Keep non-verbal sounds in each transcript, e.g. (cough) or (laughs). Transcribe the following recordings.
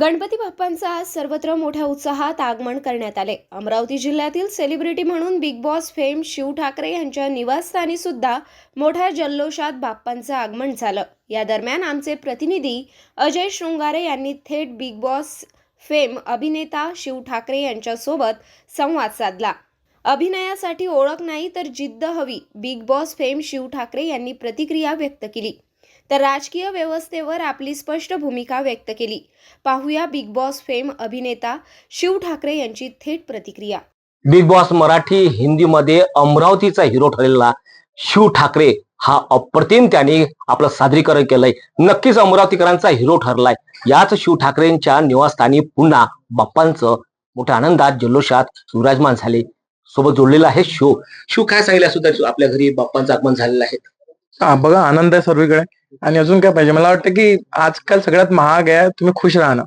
गणपती बाप्पांचं आज सर्वत्र मोठ्या उत्साहात आगमन करण्यात आले. अमरावती जिल्ह्यातील सेलिब्रिटी म्हणून Bigg Boss fame Shiv Thakare यांच्या निवासस्थानी सुद्धा मोठ्या जल्लोषात बाप्पांचं आगमन झालं. या दरम्यान आमचे प्रतिनिधी अजय शृंगारे यांनी थेट बिग बॉस फेम अभिनेता शिव ठाकरे यांच्यासोबत संवाद साधला. अभिनयासाठी ओळख नाही तर जिद्द हवी Bigg Boss fame Shiv Thakare यांनी प्रतिक्रिया व्यक्त केली. तर राजकीय व्यवस्थेवर आपली स्पष्ट भूमिका व्यक्त केली. पाहूया बिग बॉस फेम अभिनेता शिव ठाकरे यांची थेट प्रतिक्रिया. बिग बॉस मराठी हिंदीमध्ये अमरावतीचा हिरो ठरलेला शिव ठाकरे हा अप्रतिम त्यांनी आपलं सादरीकरण केलंय. नक्कीच अमरावतीकरांचा हिरो ठरलाय. याच शिव ठाकरेंच्या निवासस्थानी पुन्हा बाप्पांचं मोठ्या आनंदात जल्लोषात विराजमान झाले. सोबत जोडलेला आहे शिव. शिव काय सांगितलं सुद्धा आपल्या घरी बाप्पांचं आगमन झालेलं आहे. हा बघा आनंद आहे सर्वीकडे. आणि अजून काय पाहिजे? मला वाटतं की आजकाल सगळ्यात महाग आहे तुम्ही खुश राहणं.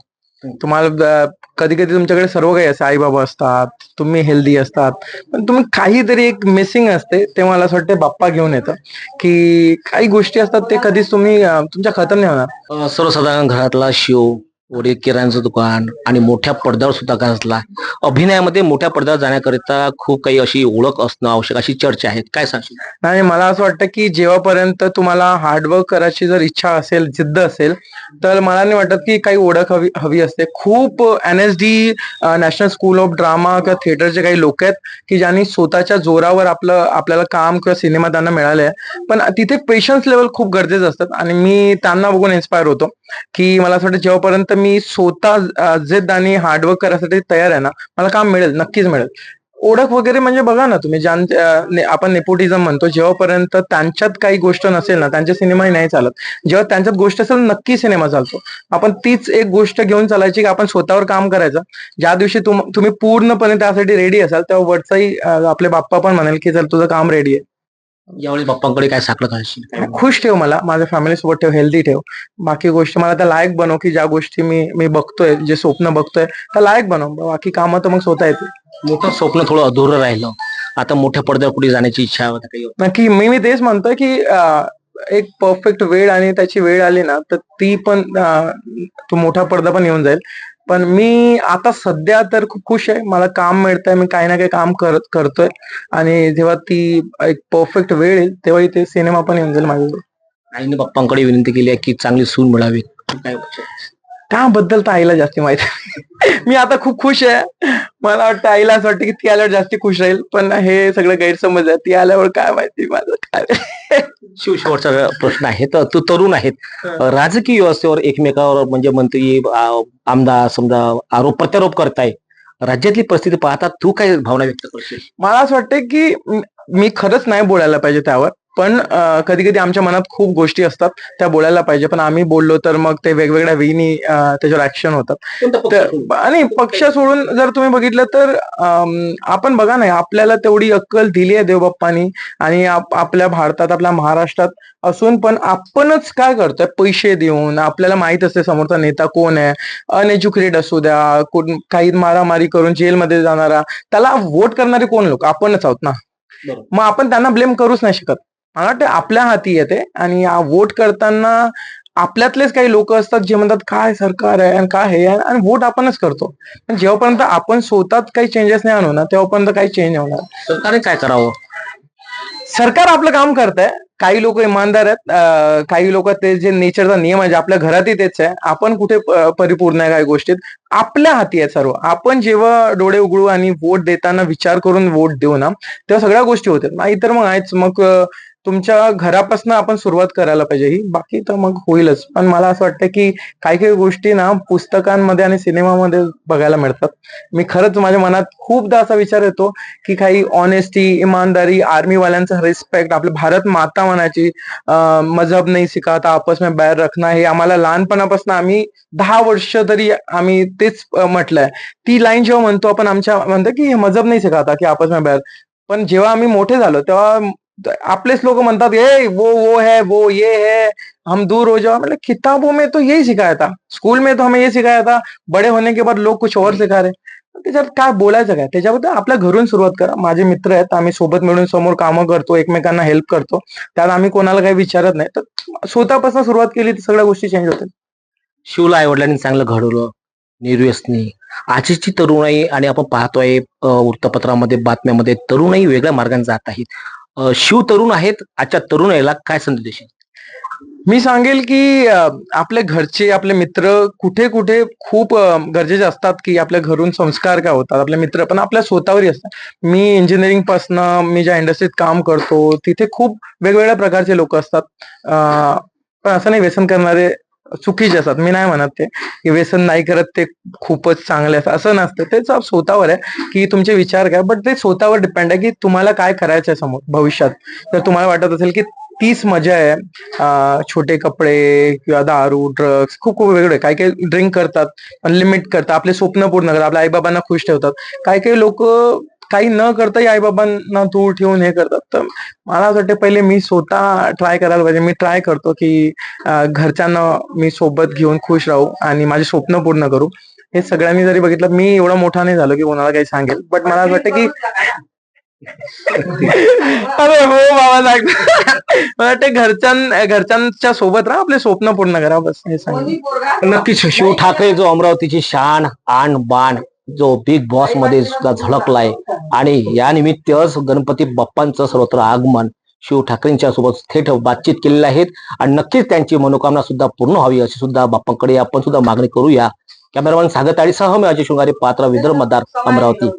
तुम्हाला कधी कधी तुमच्याकडे सर्व काही असते आई बाबा असतात तुम्ही हेल्दी असतात. पण तुम्ही काहीतरी एक मिसिंग असते ते मला असं वाटतं बाप्पा घेऊन येतं. की काही गोष्टी असतात ते कधीच तुम्ही तुमच्या खतम नाही होणार. सर्वसाधारण घरातला शिव वडील किराणाचं दुकान आणि मोठ्या पडद्यावर सुद्धा गाजला अभिनयामध्ये मोठ्या पडद्यावर जाण्याकरिता खूप काही अशी ओळख असणं आवश्यक अशी चर्चा आहे. काय सांगशील? आणि मला असं वाटतं की जेव्हापर्यंत तुम्हाला हार्डवर्क करायची जर इच्छा असेल जिद्द असेल तर मला नाही वाटत की काही ओळख हवी हवी असते. खूप N S D National School of Drama किंवा थिएटरचे काही लोक आहेत की ज्यांनी स्वतःच्या जोरावर आपलं आपल्याला काम किंवा सिनेमा त्यांना मिळाले आहे पण तिथे पेशन्स लेवल खूप गरजेचं असतात आणि मी त्यांना बघून इन्स्पायर होतो की मला असं वाटतं जेव्हापर्यंत मी स्वतः जिद्द आणि हार्डवर्क करायसाठी तयार आहे ना मला काम मिळेल नक्कीच मिळेल. ओळख वगैरे म्हणजे बघा ना तुम्ही ज्यां ने- आपण नेपोटिझम म्हणतो जेव्हापर्यंत त्यांच्यात काही गोष्ट नसेल ना त्यांचे सिनेमाही नाही चालत. जेव्हा त्यांच्यात गोष्ट असेल नक्की सिनेमा चालतो. आपण तीच एक गोष्ट घेऊन चालायची की आपण स्वतःवर काम करायचं. ज्या दिवशी तुम तुम्ही पूर्णपणे त्यासाठी रेडी असाल तेव्हा वरचाही आपले बाप्पा पण म्हणेल की चल तुझं काम रेडी आहे. यावेळी बाप्पांकडे काय साकडं घालशील खुश ठेव मला माझ्या फॅमिली सोबत ठेव हेल्दी ठेव. बाकी गोष्टी मला त्या लायक बनव की ज्या गोष्टी मी मी बघतोय जे स्वप्न बघतोय त्या लायक बनव. बाकी कामं तर मग स्वतः येते मोठं स्वप्न थोडं अधुरं राहिलं. आता मोठ्या पडद्यावर पुढे जाण्याची इच्छा नक्की मी मी तेच म्हणतोय की एक परफेक्ट वेळ आणि त्याची वेळ आली ना तर ती पण तो मोठा पडदा पण येऊन जाईल. पण मी आता सध्या तर खूप खुश आहे. मला काम मिळतंय. मी काही ना काही काम करत करतोय. आणि जेव्हा ती एक परफेक्ट वेळ येईल तेव्हा इथे सिनेमा पण येऊन जाईल माझ्याकडे आईने बाप्पांकडे विनंती केली आहे की चांगली सून मिळावी. काय त्याबद्दल तर आईला जास्ती माहिती. मी आता खूप खुश आहे. मला वाटतं आईला असं वाटतं की ती आल्यावर जास्ती खुश राहील पण हे सगळं गैरसमज आहे. ती आल्यावर काय माहिती माझं काय. शिव शेवटचा प्रश्न आहे. तर तू तरुण आहेत. राजकीय व्यवस्थेवर एकमेकावर म्हणजे मंत्री आमदार समजा आरोप प्रत्यारोप करताय. राज्यातली परिस्थिती पाहता तू काय भावना व्यक्त करशील? मला असं वाटतं की मी खरंच नाही बोलायला पाहिजे त्यावर. पण कधी कधी आमच्या मनात खूप गोष्टी असतात त्या बोलायला पाहिजे. पण आम्ही बोललो तर मग ते वेगवेगळ्या वेळी त्याच्यावर ऍक्शन होतात? आणि पक्ष सोडून जर तुम्ही बघितलं तर आपण बघा ना आपल्याला तेवढी अक्कल दिली आहे देवबाप्पानी आणि आप- आपल्या भारतात आपल्या महाराष्ट्रात असून पण आपणच काय करतोय? पैसे देऊन आपल्याला माहीत असते समोरचा नेता कोण आहे? अनएज्युकेटेड असू द्या कोण काही मारामारी करून जेलमध्ये जाणारा त्याला वोट करणारे कोण लोक? आपणच आहोत ना. मग आपण त्यांना ब्लेम करूच नाही शकत. मला वाटतं आपल्या हाती येते. आणि वोट करताना आपल्यातलेच काही लोक असतात जे म्हणतात काय सरकार आहे आणि काय हे आहे आणि वोट आपणच करतो. पण जेव्हापर्यंत आपण स्वतःच काही चेंजेस नाही आणू ना तेव्हापर्यंत काही चेंज होणार. सरकारने काय करावं? सरकार आपलं काम करत आहे काही लोक इमानदार आहेत. काही लोक ते जे नेचरचा नियम आहे जे आपल्या घरातही तेच आहे. आपण कुठे परिपूर्ण आहे काही गोष्टीत? आपल्या हाती आहे सर्व. आपण जेव्हा डोळे उघडू आणि वोट देताना विचार करून वोट देऊ ना तेव्हा सगळ्या गोष्टी होतात. नाहीतर मग आहेच. मग तुमच्या घरापासून आपण सुरुवात करायला पाहिजे. ही बाकी तर मग होईलच. पण मला असं वाटतं की काही काही गोष्टी ना पुस्तकांमध्ये आणि सिनेमामध्ये बघायला मिळतात. मी खरंच माझ्या मनात खूपदा असा विचार येतो की काही ऑनेस्टी इमानदारी आर्मी वाल्यांचा रिस्पेक्ट आपलं भारत माता म्हणायची मजहब नाही सिखाता आपस में बाहेर रखना हे आम्हाला लहानपणापासून आम्ही दहा वर्ष तरी आम्ही तेच म्हटलंय. ती लाईन जेव्हा म्हणतो आपण आमच्या म्हणतो की हे मजहब नाही सिखाता की आपस में बाहेर पण जेव्हा आम्ही मोठे झालो तेव्हा आपलेच लोक म्हणतात ए वो वो है वो ये है हम दूर हो जाओ. मतलब किताबों में तो यही सिखाया था। स्कूल में तो हमें ये सिखाया था बड़े होने के बाद लोग कुछ और सिखा रहे त्याच्यात काय बोलायचं काय? त्याच्याबद्दल आपल्या घरून सुरुवात करा. माझे मित्र आहेत आम्ही सोबत मिळून समोर कामं करतो एकमेकांना हेल्प करतो. त्यात आम्ही कोणाला काही विचारत नाही. तर स्वतःपासून सुरुवात केली तर सगळ्या गोष्टी चेंज होतात शिवला आई वडिलांनी चांगलं घडवलं. निर्व्यसनी आजची तरुणाई आणि आपण पाहतोय वृत्तपत्रामध्ये बातम्यामध्ये तरुणाई वेगळ्या मार्गाने जात आहेत. शिव तरुण आहेत. आजच्या तरुणाईला काय संदेश मी सांगेल की आपले घरचे आपले मित्र कुठे कुठे खूप गरजेचे असतात की आपल्या घरून संस्कार काय होतात आपले मित्र पण आपल्या स्वतःवरही असतात. मी इंजिनिअरिंग पासनं मी ज्या इंडस्ट्रीत काम करतो तिथे खूप वेगवेगळ्या प्रकारचे लोक असतात. पण असं नाही व्यसन करणारे चुकीचे असतात. मी नाही म्हणत ते की व्यसन नाही करत ते खूपच चांगले असतात. असं नसतं. ते स्वतःवर आहे की तुमचे विचार काय बट ते स्वतःवर डिपेंड आहे की तुम्हाला काय करायचं आहे समोर भविष्यात. तर तुम्हाला वाटत असेल की तीच मजा आहे छोटे कपडे किंवा दारू ड्रग्स खूप खूप वेगळे. काही काही ड्रिंक करतात पण लिमिट करतात. आपले स्वप्न पूर्ण करतात. आपल्या आईबाबांना खुश ठेवतात. काही काही लोक काही न करताही आईबाबांना दूर ठेवून हे करतात. तर मला असं वाटतं पहिले मी स्वतः ट्राय करायला पाहिजे. मी ट्राय करतो की घरच्यांना मी सोबत घेऊन खुश राहू आणि माझे स्वप्न पूर्ण करू. हे सगळ्यांनी जरी बघितलं मी एवढा मोठा नाही झालो की कोणाला काही सांगेल. बट मला असं वाटतं की (laughs) अरे हो बाबा मला वाटतं घरच्यां घरच्यांच्या सोबत राहा आपले स्वप्न पूर्ण करा बस हे सांग नक्कीच शिव ठाकरे जो अमरावतीची शान आण बाण जो बिग बॉसमध्ये सुद्धा झळकलाय. आणि या निमित्तच गणपती बाप्पांचं सर्वत्र आगमन शिव ठाकरेंच्या सोबत थेट बातचीत केलेल्या आहेत. आणि नक्कीच त्यांची मनोकामना सुद्धा पूर्ण व्हावी अशी सुद्धा बाप्पांकडे आपण सुद्धा मागणी करूया. कॅमेरामॅन सागर ताडीसह मी अजय शृंगारे पात्र विदर्भ मतदार अमरावती.